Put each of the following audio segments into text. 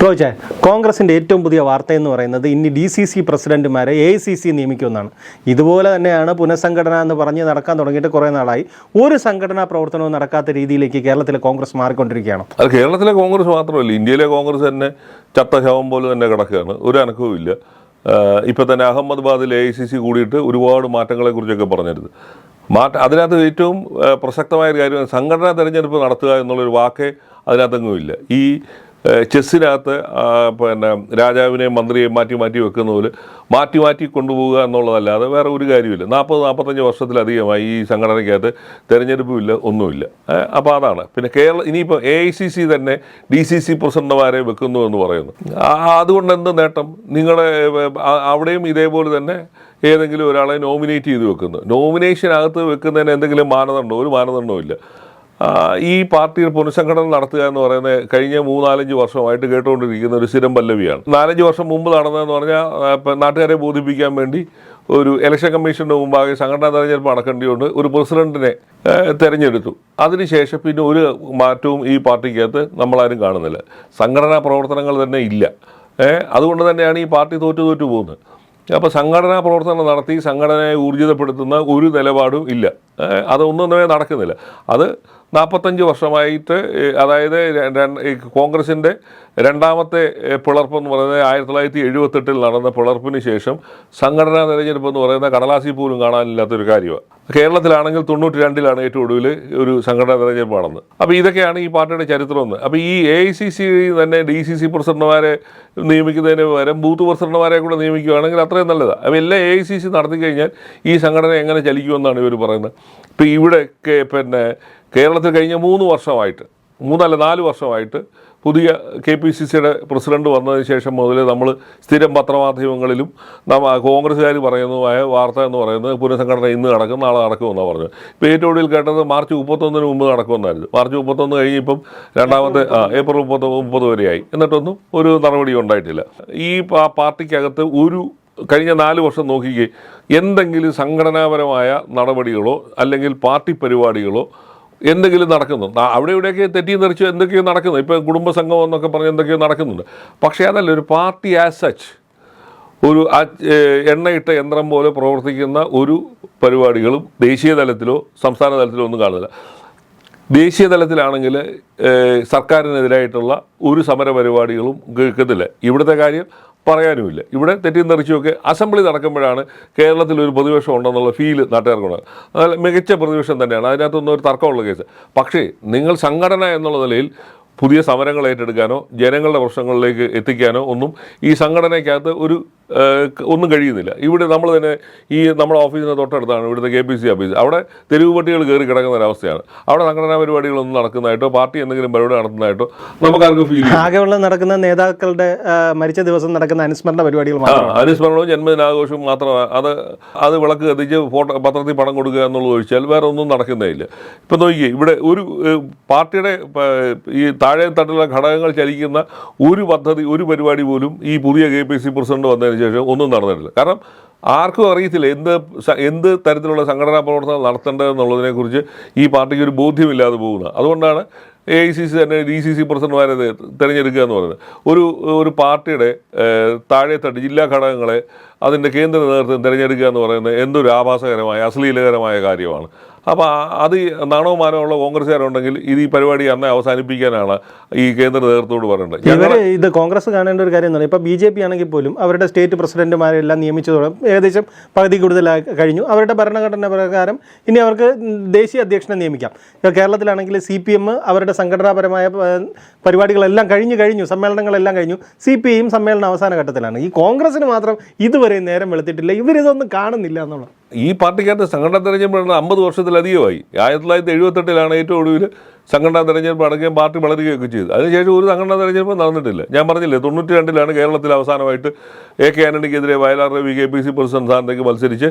ചോദിച്ചേ കോൺഗ്രസിന്റെ ഏറ്റവും പുതിയ വാർത്ത എന്ന് പറയുന്നത് ഇനി ഡി സി സി പ്രസിഡന്റുമാരെ എ സി സി നിയമിക്കുമെന്നാണ്. ഇതുപോലെ തന്നെയാണ് പുനഃസംഘടന എന്ന് പറഞ്ഞ് നടക്കാൻ തുടങ്ങിയിട്ട് കുറേ നാളായി. ഒരു സംഘടനാ പ്രവർത്തനവും നടക്കാത്ത രീതിയിലേക്ക് കേരളത്തിലെ കോൺഗ്രസ് മാറിക്കൊണ്ടിരിക്കുകയാണ്. അത് കേരളത്തിലെ കോൺഗ്രസ് മാത്രമല്ല ഇന്ത്യയിലെ കോൺഗ്രസ് തന്നെ ചട്ടശവം പോലെ തന്നെ കിടക്കുകയാണ്. ഒരു അനക്കവും ഇല്ല. ഇപ്പം തന്നെ അഹമ്മദാബാദിൽ എ സി സി കൂടിയിട്ട് ഒരുപാട് മാറ്റങ്ങളെക്കുറിച്ചൊക്കെ കുറിച്ചൊക്കെ പറഞ്ഞിരുന്നത് മാറ്റ അതിനകത്ത് ഏറ്റവും പ്രസക്തമായ ഒരു കാര്യം സംഘടനാ തെരഞ്ഞെടുപ്പ് നടത്തുക എന്നുള്ളൊരു വാക്കേ അതിനകത്തെങ്ങുമില്ല ഈ ചെസ്സിനകത്ത് പിന്നെ രാജാവിനെ മന്ത്രിയെ മാറ്റി മാറ്റി വെക്കുന്ന പോലെ മാറ്റി മാറ്റി കൊണ്ടുപോവുക എന്നുള്ളതല്ലാതെ വേറെ ഒരു കാര്യമില്ല നാൽപ്പത് നാൽപ്പത്തഞ്ച് വർഷത്തിലധികമായി ഈ സംഘടനയ്ക്കകത്ത് തിരഞ്ഞെടുപ്പുമില്ല ഒന്നുമില്ല. അപ്പോൾ അതാണ്. പിന്നെ കേരള ഇനിയിപ്പോൾ എ ഐ സി സി തന്നെ ഡി സി സി പ്രസിഡന്റുമാരെ വെക്കുന്നു എന്ന് പറയുന്നു. അതുകൊണ്ട് എന്ത് നേട്ടം? നിങ്ങളുടെ അവിടെയും ഇതേപോലെ തന്നെ ഏതെങ്കിലും ഒരാളെ നോമിനേറ്റ് ചെയ്ത് വെക്കുന്നു. നോമിനേഷനകത്ത് വെക്കുന്നതിന് എന്തെങ്കിലും മാനദണ്ഡമോ ഒരു മാനദണ്ഡവും ഇല്ല ഈ പാർട്ടിയിൽ പുനഃസംഘടന നടത്തുക എന്ന് പറയുന്നത് കഴിഞ്ഞ മൂന്നാലഞ്ച് വർഷമായിട്ട് കേട്ടുകൊണ്ടിരിക്കുന്ന ഒരു സ്ഥിരം പല്ലവിയാണ്. നാലഞ്ച് വർഷം മുമ്പ് നടന്നതെന്ന് പറഞ്ഞാൽ നാട്ടുകാരെ ബോധിപ്പിക്കാൻ വേണ്ടി ഒരു ഇലക്ഷൻ കമ്മീഷന്റെ മുമ്പാകെ സംഘടനാ തെരഞ്ഞെടുപ്പ് നടക്കേണ്ടിയുണ്ട് ഒരു പ്രസിഡന്റിനെ തെരഞ്ഞെടുത്തു. അതിനുശേഷം പിന്നെ ഒരു മാറ്റവും ഈ പാർട്ടിക്കകത്ത് നമ്മളാരും കാണുന്നില്ല. സംഘടനാ പ്രവർത്തനങ്ങൾ തന്നെ ഇല്ല. അതുകൊണ്ട് തന്നെയാണ് ഈ പാർട്ടി തോറ്റു തോറ്റു പോകുന്നത്. അപ്പോൾ സംഘടനാ പ്രവർത്തനം നടത്തി സംഘടനയെ ഊർജിതപ്പെടുത്തുന്ന ഒരു നിലപാടും ഇല്ല. അതൊന്നും തന്നെ നടക്കുന്നില്ല. അത് നാൽപ്പത്തഞ്ച് വർഷമായിട്ട് അതായത് കോൺഗ്രസിന്റെ രണ്ടാമത്തെ പിളർപ്പ് പറയുന്നത് ആയിരത്തി തൊള്ളായിരത്തി എഴുപത്തെട്ടിൽ നടന്ന പിളർപ്പിന് ശേഷം സംഘടനാ തെരഞ്ഞെടുപ്പ് എന്ന് പറയുന്ന കടലാസി പോലും കാണാനില്ലാത്തൊരു കാര്യമാണ്. കേരളത്തിലാണെങ്കിൽ തൊണ്ണൂറ്റി രണ്ടിലാണ് ഏറ്റവും ഒടുവിൽ ഒരു സംഘടനാ തെരഞ്ഞെടുപ്പ് നടന്നത്. അപ്പോൾ ഇതൊക്കെയാണ് ഈ പാർട്ടിയുടെ ചരിത്രം എന്ന്. അപ്പോൾ ഈ എ ഐ സി സി തന്നെ ഡി സി സി പ്രസിഡന്റുമാരെ നിയമിക്കുന്നതിന് പകരം ബൂത്ത് പ്രസിഡന്റുമാരെ കൂടെ നിയമിക്കുകയാണെങ്കിൽ അത്രയും നല്ലതാണ് അപ്പോൾ എല്ലാം എ ഐ സി സി നടത്തി കഴിഞ്ഞാൽ ഈ സംഘടന എങ്ങനെ ചലിക്കുമെന്നാണ് ഇവർ പറയുന്നത്. ഇപ്പോൾ ഇവിടെ പിന്നെ കേരളത്തിൽ കഴിഞ്ഞ മൂന്ന് വർഷമായിട്ട് മൂന്നല്ല നാല് വർഷമായിട്ട് പുതിയ കെ പി സി സിയുടെ പ്രസിഡന്റ് വന്നതിന് ശേഷം മുതൽ നമ്മൾ സ്ഥിരം പത്രമാധ്യമങ്ങളിലും നമ്മ കോൺഗ്രസ്സുകാർ പറയുന്നതുമായ വാർത്ത എന്ന് പറയുന്നത് പുനഃസംഘടന ഇന്ന് നടക്കും നാളെ നടക്കുമെന്നാണ് പറഞ്ഞത്. ഇപ്പോൾ ഏറ്റവും ഒടുവിൽ കേട്ടത് മാർച്ച് മുപ്പത്തൊന്നിന് മുമ്പ് നടക്കുമെന്നായിരുന്നു. മാർച്ച് മുപ്പത്തൊന്ന് കഴിഞ്ഞ് ഇപ്പം രണ്ടാമത്തെ ഏപ്രിൽ മുപ്പത്തൊ മുപ്പത് വരെയായി. എന്നിട്ടൊന്നും ഒരു നടപടി ഉണ്ടായിട്ടില്ല. ഈ പാർട്ടിക്കകത്ത് ഒരു കഴിഞ്ഞ നാല് വർഷം നോക്കിക്കേ എന്തെങ്കിലും സംഘടനാപരമായ നടപടികളോ അല്ലെങ്കിൽ പാർട്ടി പരിപാടികളോ എന്തെങ്കിലും നടക്കുന്നു. ആ, അവിടെ ഇവിടെയൊക്കെ തെറ്റി നിറച്ച് എന്തൊക്കെയോ നടക്കുന്നു. ഇപ്പോൾ കുടുംബസംഘം എന്നൊക്കെ പറഞ്ഞ് എന്തൊക്കെയോ നടക്കുന്നുണ്ട്. പക്ഷേ അതല്ല ഒരു പാർട്ടി ആസ് സച്ച് ഒരു എണ്ണയിട്ട യന്ത്രം പോലെ പ്രവർത്തിക്കുന്ന ഒരു പരിപാടികളും ദേശീയ തലത്തിലോ സംസ്ഥാന തലത്തിലോ ഒന്നും കാണുന്നില്ല. ദേശീയ തലത്തിലാണെങ്കിൽ സർക്കാരിനെതിരായിട്ടുള്ള ഒരു സമര പരിപാടികളും കേൾക്കത്തില്ല. ഇവിടുത്തെ കാര്യം പറയാനുമില്ല. ഇവിടെ തെറ്റിയും തെറിച്ചുമൊക്കെ അസംബ്ലി നടക്കുമ്പോഴാണ് കേരളത്തിൽ ഒരു പ്രതിപക്ഷം ഉണ്ടെന്നുള്ള ഫീൽ നാട്ടുകാർക്കുണ്ട്. അതായത് മികച്ച പ്രതിപക്ഷം തന്നെയാണ്. അതിനകത്തൊന്നും ഒരു തർക്കമുള്ള കേസ് പക്ഷേ നിങ്ങൾ സംഘടന എന്നുള്ള നിലയിൽ പുതിയ സമരങ്ങൾ ഏറ്റെടുക്കാനോ ജനങ്ങളുടെ പ്രശ്നങ്ങളിലേക്ക് എത്തിക്കാനോ ഒന്നും ഈ സംഘടനയ്ക്കകത്ത് ഒരു ഒന്നും കഴിയുന്നില്ല. ഇവിടെ നമ്മൾ തന്നെ ഈ നമ്മുടെ ഓഫീസിന് തൊട്ടടുത്താണ് ഇവിടുത്തെ കെ പി സി ഓഫീസ്. അവിടെ തെരുവ് പട്ടികൾ കയറി കിടക്കുന്ന ഒരവസ്ഥയാണ്. അവിടെ സംഘടനാ പരിപാടികളൊന്നും നടക്കുന്നതായിട്ടോ പാർട്ടി എന്തെങ്കിലും പരിപാടി നടത്തുന്നതായിട്ടോ നമുക്കാർക്കും ഫീൽ ആകെയുള്ള നടക്കുന്ന നേതാക്കളുടെ മരിച്ച ദിവസം നടക്കുന്ന അനുസ്മരണ പരിപാടികൾ അനുസ്മരണവും ജന്മദിനാഘോഷവും മാത്രമാണ്. അത് അത് വിളക്ക് കത്തിച്ച് ഫോട്ടോ പത്രത്തിൽ പണം കൊടുക്കുക എന്നുള്ളത് ഒഴിച്ചാൽ വേറെ ഒന്നും നടക്കുന്നേ ഇല്ല. ഇപ്പം നോക്കിയേ ഇവിടെ ഒരു പാർട്ടിയുടെ ഈ താഴെ തട്ടുള്ള ഘടകങ്ങൾ ചലിക്കുന്ന ഒരു പദ്ധതി ഒരു പരിപാടി പോലും ഈ പുതിയ കെ പി സി പ്രസിഡന്റ് വന്നതിന് ശേഷം ഒന്നും നടന്നിട്ടില്ല. കാരണം ആർക്കും അറിയത്തില്ല എന്ത് എന്ത് തരത്തിലുള്ള സംഘടനാ പ്രവർത്തനം നടത്തേണ്ടതെന്നുള്ളതിനെക്കുറിച്ച് ഈ പാർട്ടിക്ക് ഒരു ബോധ്യമില്ലാതെ പോകുന്നത്. അതുകൊണ്ടാണ് എ ഐ സി സി തന്നെ ഡി സി സി പ്രസിഡന്റുമാരെ തിരഞ്ഞെടുക്കുക എന്ന് പറയുന്നത്. ഒരു ഒരു പാർട്ടിയുടെ താഴെത്തട്ട് ജില്ലാ ഘടകങ്ങളെ അതിന്റെ കേന്ദ്ര നേതൃത്വം തിരഞ്ഞെടുക്കുക എന്ന് പറയുന്നത് എന്തൊരു ആഭാസകരമായ അശ്ലീലകരമായ കാര്യമാണ്. അപ്പോൾ അത് നാണവും മാനവുമുള്ള കോൺഗ്രസ്സുകാരുണ്ടെങ്കിൽ ഇത് ഈ പരിപാടി അന്നേ അവസാനിപ്പിക്കാനാണ് ഈ കേന്ദ്ര നേതൃത്വത്തോട് പറയുന്നത് ഇവർ ഇത് കോൺഗ്രസ് കാണേണ്ട ഒരു കാര്യം പറഞ്ഞാൽ ഇപ്പോൾ ബി ജെ പി ആണെങ്കിൽ പോലും അവരുടെ സ്റ്റേറ്റ് പ്രസിഡന്റുമാരെല്ലാം നിയമിച്ചതോടെ ഏകദേശം പകുതി കൂടുതൽ കഴിഞ്ഞു. അവരുടെ ഭരണഘടന പ്രകാരം ഇനി അവർക്ക് ദേശീയ അധ്യക്ഷനെ നിയമിക്കാം. ഇപ്പോൾ കേരളത്തിലാണെങ്കിൽ സി പി എം അവരുടെ സംഘടനാപരമായ പരിപാടികളെല്ലാം കഴിഞ്ഞു കഴിഞ്ഞു സമ്മേളനങ്ങളെല്ലാം കഴിഞ്ഞു. സി പി ഐയും സമ്മേളനം അവസാന ഘട്ടത്തിലാണ്. ഈ കോൺഗ്രസിന് മാത്രം ഇതുവരെ നേരം വെളുത്തിട്ടില്ല. ഇവരിതൊന്നും കാണുന്നില്ല എന്നുള്ളത് ഈ പാർട്ടിക്കകത്ത് സംഘടനാ തെരഞ്ഞെടുപ്പ് അമ്പത് വർഷത്തിലധികമായി. ആയിരത്തി തൊള്ളായിരത്തി എഴുപത്തെട്ടിലാണ് ഏറ്റവും ഒടുവിൽ സംഘടനാ തെരഞ്ഞെടുപ്പ് നടക്കുകയും പാർട്ടി വളരുകയൊക്കെ ചെയ്തു അതിനുശേഷം ഒരു സംഘടനാ തെരഞ്ഞെടുപ്പ് നടന്നിട്ടില്ല. ഞാൻ പറഞ്ഞില്ലേ തൊണ്ണൂറ്റി രണ്ടിലാണ് കേരളത്തിൽ അവസാനമായിട്ട് A K ആന്റണിക്കെതിരെ Vayalar Ravi K P C president സ്ഥാനത്തേക്ക് മത്സരിച്ച്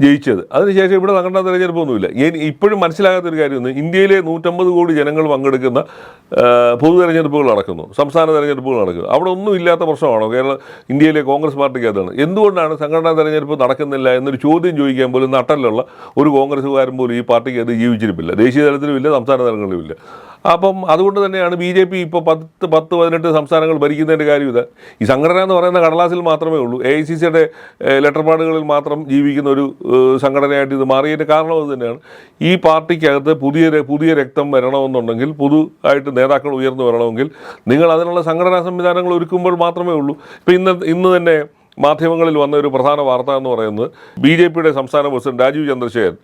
ജയിച്ചത്. അതിനുശേഷം ഇവിടെ സംഘടനാ തെരഞ്ഞെടുപ്പൊന്നുമില്ല. ഇപ്പോഴും മനസ്സിലാകാത്തൊരു കാര്യമൊന്ന് ഇന്ത്യയിലെ നൂറ്റമ്പത് കോടി ജനങ്ങൾ പങ്കെടുക്കുന്ന പൊതു തെരഞ്ഞെടുപ്പുകൾ നടക്കുന്നു. സംസ്ഥാന തെരഞ്ഞെടുപ്പുകൾ നടക്കുന്നു. അവിടെ ഒന്നും ഇല്ലാത്ത പ്രശ്നമാണോ? കേരള ഇന്ത്യയിലെ കോൺഗ്രസ് പാർട്ടിക്ക് അതാണ് എന്തുകൊണ്ടാണ് സംഘടനാ തെരഞ്ഞെടുപ്പ് നടക്കുന്നില്ല എന്നൊരു ചോദ്യം ചോദിക്കാൻ പോലും നട്ടലുള്ള ഒരു കോൺഗ്രസ്സുകാരൻ പോലും ഈ പാർട്ടിക്ക് അത് ജീവിച്ചിരിപ്പില്ല. ദേശീയ തലത്തിലും ഇല്ല സംസ്ഥാന തലങ്ങളിലും ഇല്ല. അപ്പം അതുകൊണ്ട് തന്നെയാണ് ബി ജെ പി ഇപ്പോൾ പത്ത് പത്ത് പതിനെട്ട് സംസ്ഥാനങ്ങൾ ഭരിക്കുന്നതിന്റെ കാര്യം ഇത്. ഈ സംഘടന എന്ന് പറയുന്ന കടലാസിൽ മാത്രമേ ഉള്ളൂ. എ ഐ സി സിയുടെ ലെറ്റർപാടുകളിൽ മാത്രം ജീവിക്കുന്ന ഒരു സംഘടനയായിട്ട് ഇത് മാറിയതിന്റെ കാരണം അത് തന്നെയാണ്. ഈ പാർട്ടിക്കകത്ത് പുതിയ പുതിയ രക്തം വരണമെന്നുണ്ടെങ്കിൽ പുതുതായിട്ട് നേതാക്കൾ ഉയർന്നു വരണമെങ്കിൽ നിങ്ങൾ അതിനുള്ള സംഘടനാ സംവിധാനങ്ങൾ ഒരുക്കുമ്പോൾ മാത്രമേ ഉള്ളൂ. ഇപ്പം ഇന്ന് ഇന്ന് തന്നെ മാധ്യമങ്ങളിൽ വന്ന ഒരു പ്രധാന വാർത്ത എന്ന് പറയുന്നത് ബി ജെ പിയുടെ സംസ്ഥാന പ്രസിഡന്റ് രാജീവ് ചന്ദ്രശേഖരൻ.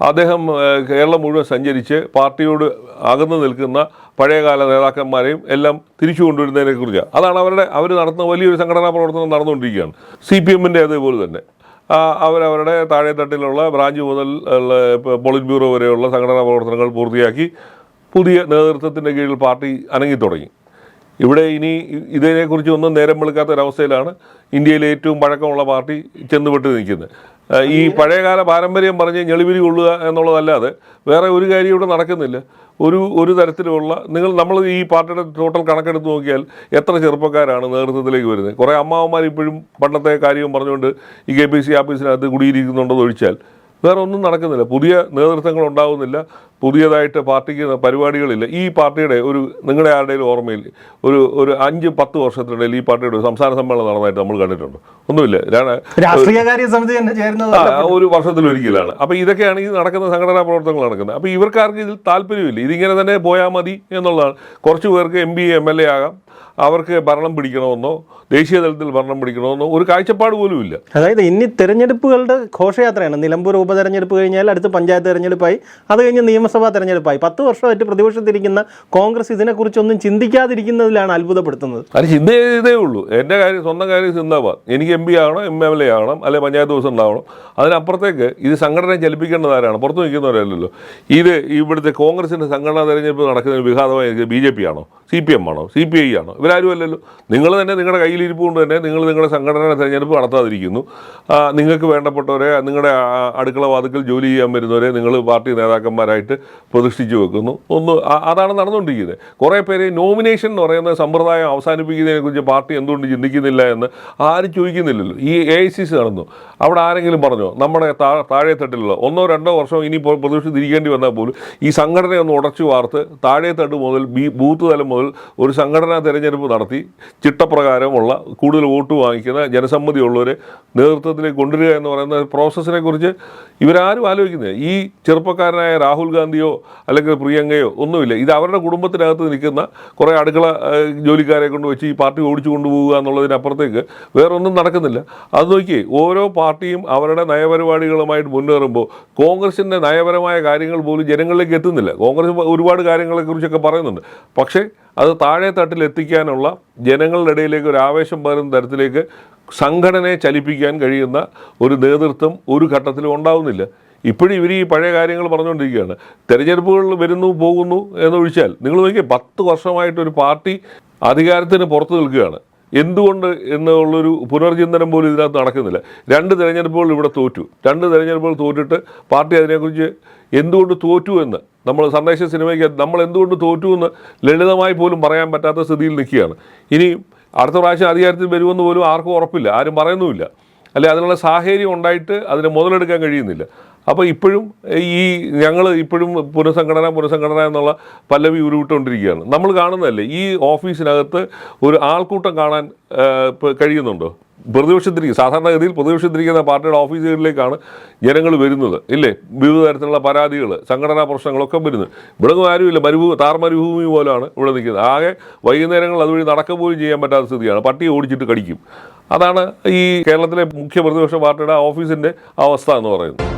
അദ്ദേഹം കേരളം മുഴുവൻ സഞ്ചരിച്ച് പാർട്ടിയോട് അകന്നു നിൽക്കുന്ന പഴയകാല നേതാക്കന്മാരെയും എല്ലാം തിരിച്ചു കൊണ്ടുവരുന്നതിനെ കുറിച്ചാണ് അതാണ് അവരുടെ അവർ നടത്തുന്ന വലിയൊരു സംഘടനാ പ്രവർത്തനം നടന്നുകൊണ്ടിരിക്കുകയാണ്. സി പി എമ്മിന്റെ അതേപോലെ തന്നെ. അവരവരുടെ താഴെത്തട്ടിലുള്ള ബ്രാഞ്ച് മുതൽ പോളിറ്റ് ബ്യൂറോ വരെയുള്ള സംഘടനാ പ്രവർത്തനങ്ങൾ പൂർത്തിയാക്കി പുതിയ നേതൃത്വത്തിന്റെ കീഴിൽ പാർട്ടി അനങ്ങി തുടങ്ങി ഇവിടെ ഇനി ഇതിനെക്കുറിച്ച് ഒന്നും നേരം വെളുക്കാത്ത ഒരവസ്ഥയിലാണ് ഇന്ത്യയിലെ ഏറ്റവും പഴക്കമുള്ള പാർട്ടി ചെന്നുപെട്ട് നിൽക്കുന്നത്. ഈ പഴയകാല പാരമ്പര്യം പറഞ്ഞ് ഞെളിവിരി കൊള്ളുക എന്നുള്ളതല്ലാതെ വേറെ ഒരു കാര്യം ഇവിടെ നടക്കുന്നില്ല. ഒരു ഒരു തരത്തിലുള്ള നിങ്ങൾ നമ്മൾ ഈ പാർട്ടിയുടെ ടോട്ടൽ കണക്കെടുത്ത് നോക്കിയാൽ എത്ര ചെറുപ്പക്കാരാണ് നേതൃത്വത്തിലേക്ക് വരുന്നത്? കുറേ അമ്മാവന്മാർ ഇപ്പോഴും പണ്ടത്തെ കാര്യവും പറഞ്ഞുകൊണ്ട് ഈ കെ പി സി ആഫീസിനകത്ത് കുടിയിരിക്കുന്നുണ്ടെന്ന് ഒഴിച്ചാൽ വേറെ ഒന്നും നടക്കുന്നില്ല. പുതിയ നേതൃത്വങ്ങൾ ഉണ്ടാവുന്നില്ല. പുതിയതായിട്ട് പാർട്ടിക്ക് പരിപാടികളില്ല. ഈ പാർട്ടിയുടെ ഒരു നിങ്ങളുടെ ആരുടെയും ഓർമ്മയിൽ ഒരു ഒരു അഞ്ച് പത്ത് വർഷത്തിനിടയിൽ ഈ പാർട്ടിയുടെ ഒരു സംസ്ഥാന സമ്മേളനം നടന്നതായിട്ട് നമ്മൾ കണ്ടിട്ടുണ്ട്. ഒന്നുമില്ല. ഒരു വർഷത്തിലൊരിക്കലാണ് അപ്പോൾ ഇതൊക്കെയാണ് ഈ നടക്കുന്ന സംഘടനാ പ്രവർത്തനങ്ങൾ നടക്കുന്നത്. അപ്പോൾ ഇവർക്കാർക്ക് ഇതിൽ താല്പര്യമില്ല. ഇതിങ്ങനെ തന്നെ പോയാൽ മതി എന്നുള്ളതാണ്. കുറച്ച് പേർക്ക് M P M L A ആകാം. അവർക്ക് ഭരണം പിടിക്കണമെന്നോ ദേശീയ തലത്തിൽ ഭരണം പിടിക്കണമെന്നോ ഒരു കാഴ്ചപ്പാട് പോലും ഇല്ല. അതായത് ഇനി തെരഞ്ഞെടുപ്പുകളുടെ ഘോഷയാത്രയാണ്. നിലമ്പൂർ ഉപതെരഞ്ഞെടുപ്പ് കഴിഞ്ഞാൽ അടുത്ത പഞ്ചായത്ത് തെരഞ്ഞെടുപ്പായി. അത് കഴിഞ്ഞ് നിയമസഭാ തെരഞ്ഞെടുപ്പായി. പത്ത് വർഷമായിട്ട് പ്രതിപക്ഷത്തിരിക്കുന്ന കോൺഗ്രസ് ഇതിനെക്കുറിച്ചൊന്നും ചിന്തിക്കാതിരിക്കുന്നതിലാണ് അത്ഭുതപ്പെടുത്തുന്നത്. അത് ചിന്ത ചെയ്തേ ഉള്ളൂ. എന്റെ കാര്യം സ്വന്തം കാര്യം ചിന്താവാൻ എനിക്ക് എം പി ആവണം എം എൽ എ ആവണം അല്ലെ പഞ്ചായത്ത് ദിവസം ഉണ്ടാവണം അതിനപ്പുറത്തേക്ക് ഇത് സംഘടനയെ ചലിപ്പിക്കേണ്ടത് ആരാണ്? പുറത്ത് നിൽക്കുന്നവരല്ലല്ലോ. ഇത് ഇവിടുത്തെ കോൺഗ്രസിന്റെ സംഘടനാ തെരഞ്ഞെടുപ്പ് നടക്കുന്ന വിഘാതമായി ബി ജെ പി ആണോ? സി പി എം ആണോ? സി പി ഐ ആണോ? ഇവരാരും അല്ലല്ലോ. നിങ്ങൾ തന്നെ നിങ്ങളുടെ കയ്യിലിരിപ്പ് കൊണ്ട് തന്നെ നിങ്ങൾ നിങ്ങളുടെ സംഘടനയുടെ തെരഞ്ഞെടുപ്പ് നടത്താതിരിക്കുന്നു. നിങ്ങൾക്ക് വേണ്ടപ്പെട്ടവരെ നിങ്ങളുടെ അടുക്കള വാതുക്കൽ ജോലി ചെയ്യാൻ വരുന്നവരെ നിങ്ങൾ പാർട്ടി നേതാക്കന്മാരായിട്ട് പ്രതിഷ്ഠിച്ചു വെക്കുന്നു. ഒന്ന് അതാണ് നടന്നുകൊണ്ടിരിക്കുന്നത്. കുറേ പേര് നോമിനേഷൻ എന്ന് പറയുന്ന സമ്പ്രദായം അവസാനിപ്പിക്കുന്നതിനെക്കുറിച്ച് പാർട്ടി എന്തുകൊണ്ട് ചിന്തിക്കുന്നില്ല എന്ന് ആരും ചോദിക്കുന്നില്ലല്ലോ. ഈ എ ഐ സി സി നടന്നു. അവിടെ ആരെങ്കിലും പറഞ്ഞോ? നമ്മുടെ താഴെത്തട്ടിലുള്ള ഒന്നോ രണ്ടോ വർഷം ഇനി പ്രതിഷ്ഠിച്ചിരിക്കേണ്ടി വന്നാൽ പോലും ഈ സംഘടനയൊന്ന് ഉടച്ചു വാർത്ത് താഴെത്തട്ട് മുതൽ ബൂത്ത് തലം മുതൽ ഒരു സംഘടനാ തെരഞ്ഞെടുപ്പ് നടത്തി ചിട്ടപ്രകാരമുള്ള കൂടുതൽ വോട്ട് വാങ്ങിക്കുന്ന ജനസമ്മതിയുള്ളവരെ നേതൃത്വത്തിലേക്ക് കൊണ്ടുവരിക എന്ന് പറയുന്ന പ്രോസസ്സിനെ കുറിച്ച് ഇവരാരും ആലോചിക്കുന്നത് ഈ ചെറുപ്പക്കാരനായ രാഹുൽ ഗാന്ധിയോ അല്ലെങ്കിൽ പ്രിയങ്കയോ ഒന്നുമില്ല. ഇത് അവരുടെ കുടുംബത്തിനകത്ത് നിൽക്കുന്ന കുറേ അടുക്കള ജോലിക്കാരെ കൊണ്ട് വെച്ച് ഈ പാർട്ടി ഓടിച്ചു കൊണ്ടുപോകുക എന്നുള്ളതിനപ്പുറത്തേക്ക് വേറൊന്നും നടക്കുന്നില്ല. അത് നോക്കിയേ ഓരോ പാർട്ടിയും അവരുടെ നയപരിപാടികളുമായിട്ട് മുന്നേറുമ്പോൾ കോൺഗ്രസിന്റെ നയപരമായ കാര്യങ്ങൾ പോലും ജനങ്ങളിലേക്ക് എത്തുന്നില്ല. കോൺഗ്രസ് ഒരുപാട് കാര്യങ്ങളെക്കുറിച്ചൊക്കെ പറയുന്നുണ്ട്. പക്ഷേ അത് താഴെ തട്ടിൽ എത്തിക്കാനുള്ള ജനങ്ങളുടെ ഇടയിലേക്ക് ഒരു ആവേശം പകരുന്ന തരത്തിലേക്ക് സംഘടനയെ ചലിപ്പിക്കാൻ കഴിയുന്ന ഒരു നേതൃത്വം ഒരു ഘട്ടത്തിലും ഉണ്ടാവുന്നില്ല. ഇപ്പോഴും ഇവർ ഈ പഴയ കാര്യങ്ങൾ പറഞ്ഞുകൊണ്ടിരിക്കുകയാണ്. തെരഞ്ഞെടുപ്പുകളിൽ വരുന്നു പോകുന്നു എന്നൊഴിച്ചാൽ നിങ്ങൾ നോക്കിയേ പത്ത് വർഷമായിട്ടൊരു പാർട്ടി അധികാരത്തിന് പുറത്തു നിൽക്കുകയാണ്. എന്തുകൊണ്ട് എന്നുള്ളൊരു പുനർചിന്തനം പോലും ഇതിനകത്ത് നടക്കുന്നില്ല. രണ്ട് തെരഞ്ഞെടുപ്പുകൾ ഇവിടെ തോറ്റു. രണ്ട് തെരഞ്ഞെടുപ്പുകൾ തോറ്റിട്ട് പാർട്ടി അതിനെക്കുറിച്ച് എന്തുകൊണ്ട് തോറ്റു എന്ന് നമ്മൾ സന്ദേശ സിനിമയ്ക്ക് നമ്മൾ എന്തുകൊണ്ട് തോറ്റു എന്ന് ലളിതമായി പോലും പറയാൻ പറ്റാത്ത സ്ഥിതിയിൽ നിൽക്കുകയാണ്. ഇനി അടുത്ത പ്രാവശ്യം അധികാരത്തിൽ വരുമെന്ന് പോലും ആർക്കും ഉറപ്പില്ല. ആരും പറയുന്നുമില്ല. അല്ലെ അതിനുള്ള സാഹചര്യം ഉണ്ടായിട്ട് അതിനെ മുതലെടുക്കാൻ കഴിയുന്നില്ല. അപ്പോൾ ഇപ്പോഴും ഈ ഞങ്ങൾ ഇപ്പോഴും പുനഃസംഘടന പുനഃസംഘടന എന്നുള്ള പല്ലവി ഉരുവിട്ടുകൊണ്ടിരിക്കുകയാണ്. നമ്മൾ കാണുന്നതല്ലേ ഈ ഓഫീസിനകത്ത് ഒരു ആൾക്കൂട്ടം കാണാൻ കഴിയുന്നുണ്ടോ? പ്രതിപക്ഷത്തിരിക്കും. സാധാരണഗതിയിൽ പ്രതിപക്ഷത്തിരിക്കുന്ന പാർട്ടിയുടെ ഓഫീസുകളിലേക്കാണ് ജനങ്ങൾ വരുന്നത്. ഇല്ലേ? വിവിധ തരത്തിലുള്ള പരാതികൾ സംഘടനാ പ്രശ്നങ്ങളൊക്കെ വരുന്നത്. ഇവിടെ ആരുമില്ല. മരുഭൂ താർ മരുഭൂമി പോലാണ് ഇവിടെ നിൽക്കുന്നത്. ആകെ വൈകുന്നേരങ്ങൾ അതുവഴി നടക്കുക പോലും ചെയ്യാൻ പറ്റാത്ത സ്ഥിതിയാണ്. പട്ടിയെ ഓടിച്ചിട്ട് കടിക്കും. അതാണ് ഈ കേരളത്തിലെ മുഖ്യ പ്രതിപക്ഷ പാർട്ടിയുടെ ഓഫീസിന്റെ അവസ്ഥ എന്ന് പറയുന്നത്.